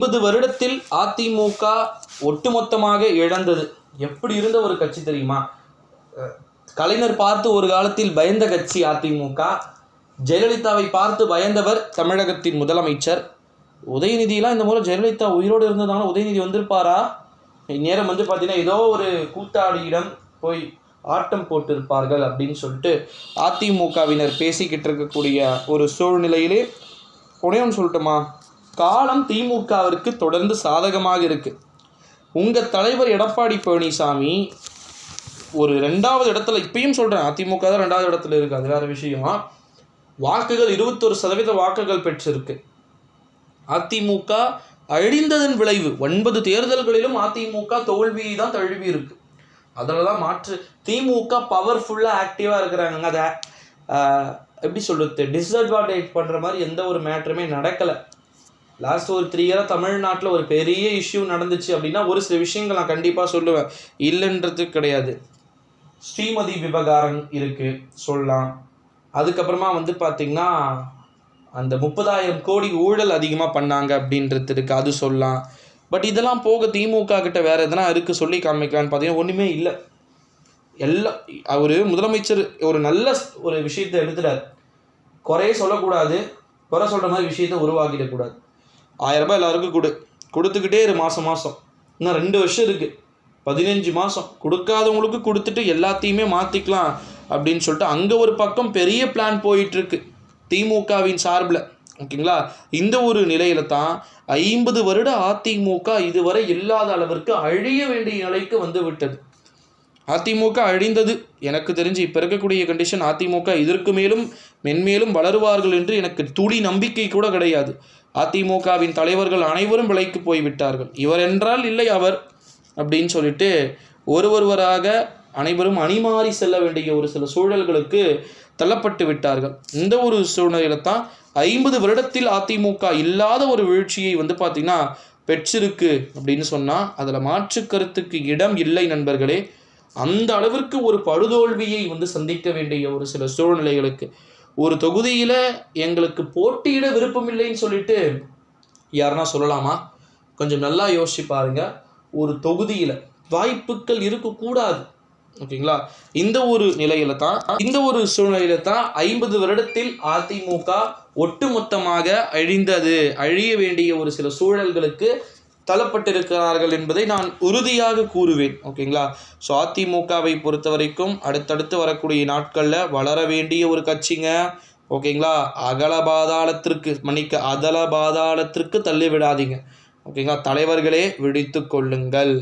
ஐம்பது வருடத்தில் அதிமுக ஒட்டுமொத்தமாக இழந்தது. எப்படி இருந்த ஒரு கட்சி தெரியுமா? கலைஞர் பார்த்து ஒரு காலத்தில் பயந்த கட்சி அதிமுக. ஜெயலலிதாவை பார்த்து பயந்தவர் தமிழகத்தின் முதலமைச்சர். உதயநிதியெலாம் இந்த முறை ஜெயலலிதா உயிரோடு இருந்ததால உதயநிதி வந்திருப்பாரா? இந்நேரம் வந்து பார்த்தீங்கன்னா ஏதோ ஒரு கூத்தாடியிடம் போய் ஆட்டம் போட்டிருப்பார்கள் அப்படின்னு சொல்லிட்டு அதிமுகவினர் பேசிக்கிட்டு இருக்கக்கூடிய ஒரு சூழ்நிலையிலே உடனே சொல்லட்டுமா? காலம் திமுகவிற்கு தொடர்ந்து சாதகமாக இருக்குது உங்கள் தலைவர் எடப்பாடி பழனிசாமி ஒரு ரெண்டாவது இடத்துல இப்பயும் சொல்கிறேன் அதிமுக தான் ரெண்டாவது இடத்துல இருக்கு அது வேறு விஷயம்? வாக்குகள் இருபத்தொரு சதவீத வாக்குகள் பெற்றிருக்கு. அதிமுக அழிந்ததன் விளைவு ஒன்பது தேர்தல்களிலும் அதிமுக தோல்வியை தான் தழுவி இருக்கு. அதில் தான் மாற்று திமுக பவர்ஃபுல்லாக ஆக்டிவாக இருக்கிறாங்க அதை எப்படி சொல்கிறது டிஸ்அட்வான்டேஜ் பண்ணுற மாதிரி எந்த ஒரு மேட்ருமே நடக்கலை. லாஸ்ட் ஒரு த்ரீ இயராக தமிழ்நாட்டில் ஒரு பெரிய இஷ்யூ நடந்துச்சு அப்படின்னா ஒரு சில விஷயங்கள் நான் கண்டிப்பாக சொல்லுவேன். இல்லைன்றது கிடையாது. ஸ்ரீமதி விவகாரம் இருக்குது சொல்லலாம். அதுக்கப்புறமா வந்து பார்த்திங்கன்னா அந்த முப்பதாயிரம் கோடி ஊழல் அதிகமாக பண்ணாங்க அப்படின்றது இருக்குது அது சொல்லலாம். பட் இதெல்லாம் போக திமுக கிட்ட வேறு எதனா இருக்குது சொல்லி காமிக்கலான்னு பார்த்தீங்கன்னா ஒன்றுமே இல்லை. எல்லாம் அவர் முதலமைச்சர் ஒரு நல்ல ஒரு விஷயத்தை எடுத்துட்டார். குறையே சொல்லக்கூடாது குறை சொல்கிற மாதிரி விஷயத்தை உருவாக்கிடக்கூடாது. ஆயிரம் ரூபாய் எல்லாருக்கும் கொடு. கொடுத்துக்கிட்டே இரு மாதம் மாதம் இன்னும் ரெண்டு வருஷம் இருக்குது பதினஞ்சு மாதம் கொடுக்காதவங்களுக்கு கொடுத்துட்டு எல்லாத்தையுமே மாற்றிக்கலாம் அப்படின்னு சொல்லிட்டு அங்கே ஒரு பக்கம் பெரிய பிளான் போயிட்டுருக்கு. திமுகவின் சார்பில். ஓகேங்களா? இந்த ஒரு நிலையில தான் ஐம்பது வருட அதிமுக இதுவரை இல்லாத அளவிற்கு அழிய வேண்டிய நிலைக்கு வந்து விட்டது. அதிமுக அழிந்தது. எனக்கு தெரிஞ்சு இப்போ இருக்கக்கூடிய கண்டிஷன் அதிமுக இதற்கு மேலும் மென்மேலும் வளருவார்கள் என்று எனக்கு துளி நம்பிக்கை கூட கிடையாது. அதிமுகவின் தலைவர்கள் அனைவரும் விலைக்கு போய்விட்டார்கள். இவர் என்றால் இல்லை அவர் அப்படின்னு சொல்லிட்டு ஒரு ஒருவராக அனைவரும் அணிமாறி செல்ல வேண்டிய ஒரு சில சூழல்களுக்கு தள்ளப்பட்டு விட்டார்கள். இந்த ஒரு சூழ்நிலையில தான் ஐம்பது வருடத்தில் அதிமுக இல்லாத ஒரு வீழ்ச்சியை வந்து பார்த்திங்கன்னா பெற்றிருக்கு அப்படின்னு சொன்னால் அதில் மாற்று கருத்துக்கு இடம் இல்லை நண்பர்களே. அந்த அளவிற்கு ஒரு படுதோல்வியை வந்து சந்திக்க வேண்டிய ஒரு சில சூழ்நிலைகளுக்கு. ஒரு தொகுதியில் எங்களுக்கு போட்டியிட விருப்பம் இல்லைன்னு சொல்லிட்டு யாருன்னா சொல்லலாமா? கொஞ்சம் நல்லா யோசிச்சு பாருங்க. ஒரு தொகுதியில் வாய்ப்புகள் இருக்கக்கூடாது. ஓகேங்களா? இந்த ஒரு நிலையில தான் இந்த ஒரு சூழ்நிலையில தான் ஐம்பது வருடத்தில் அதிமுக ஒட்டுமொத்தமாக அழிந்தது. அழிய வேண்டிய ஒரு சில சூழல்களுக்கு தள்ளப்பட்டிருக்கிறார்கள் என்பதை நான் உறுதியாக கூறுவேன். ஓகேங்களா? ஸோ அதிமுகவை பொறுத்த வரைக்கும் அடுத்தடுத்து வரக்கூடிய நாட்களில் வளர வேண்டிய ஒரு கட்சிங்க. ஓகேங்களா? அகல பாதாளத்திற்கு மன்னிக்க அதல பாதாளத்திற்கு தள்ளிவிடாதீங்க. ஓகேங்களா? தலைவர்களே விழித்து கொள்ளுங்கள்.